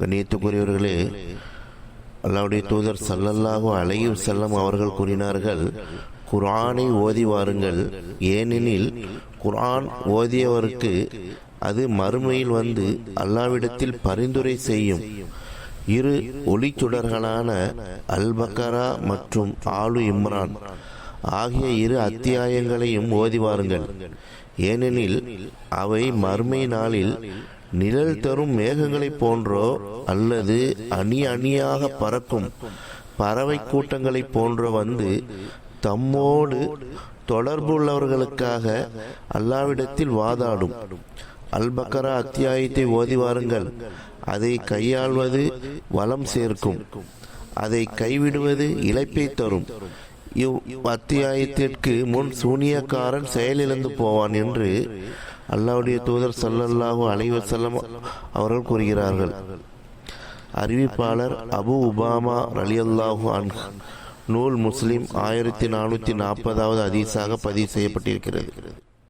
கண்ணியத்துக்குரியவர்களே அல்லாவுடைய தூதர் சல்லல்லாஹு அலையும் செல்லம் அவர்கள் கூறினார்கள் குரானை ஓதி வாருங்கள். ஏனெனில் குரான் ஓதியவருக்கு அது மறுமையில் வந்து அல்லாவிடத்தில் பரிந்துரை செய்யும். இரு ஒளிச்சுடர்களான அல்பக்கரா மற்றும் ஆலு இம்ரான் ஆகிய இரு அத்தியாயங்களையும் ஓதி வாருங்கள். ஏனெனில் அவை மறுமை நாளில் நிழல் தரும் மேகங்களைப் போன்றோ அல்லது அணி அணியாக பறக்கும் பறவை கூட்டங்களைப் போன்றோ வந்து தம்மோடு தொடர்புள்ளவர்களுக்காக அல்லாவிடத்தில் வாதாடும். அல்பக்கரா அத்தியாயத்தை ஓதி வாருங்கள். அதை கையாள்வது வளம் சேர்க்கும். அதை கைவிடுவது இழைப்பை தரும். இவ் அத்தியாயத்திற்கு முன் சூனியக்காரன் செயலிழந்து போவான் என்று அல்லாவுடைய தூதர் சல்லல்லாஹு அலைவசல்லம் அவர்கள் கூறுகிறார்கள். அறிவிப்பாளர் அபு உபாமா ரலியல்லாஹு அன்ஹு. நூல் முஸ்லிம் ஆயிரத்தி நானூற்றி நாற்பதாவது அதிசாக பதிவு செய்யப்பட்டிருக்கிறது.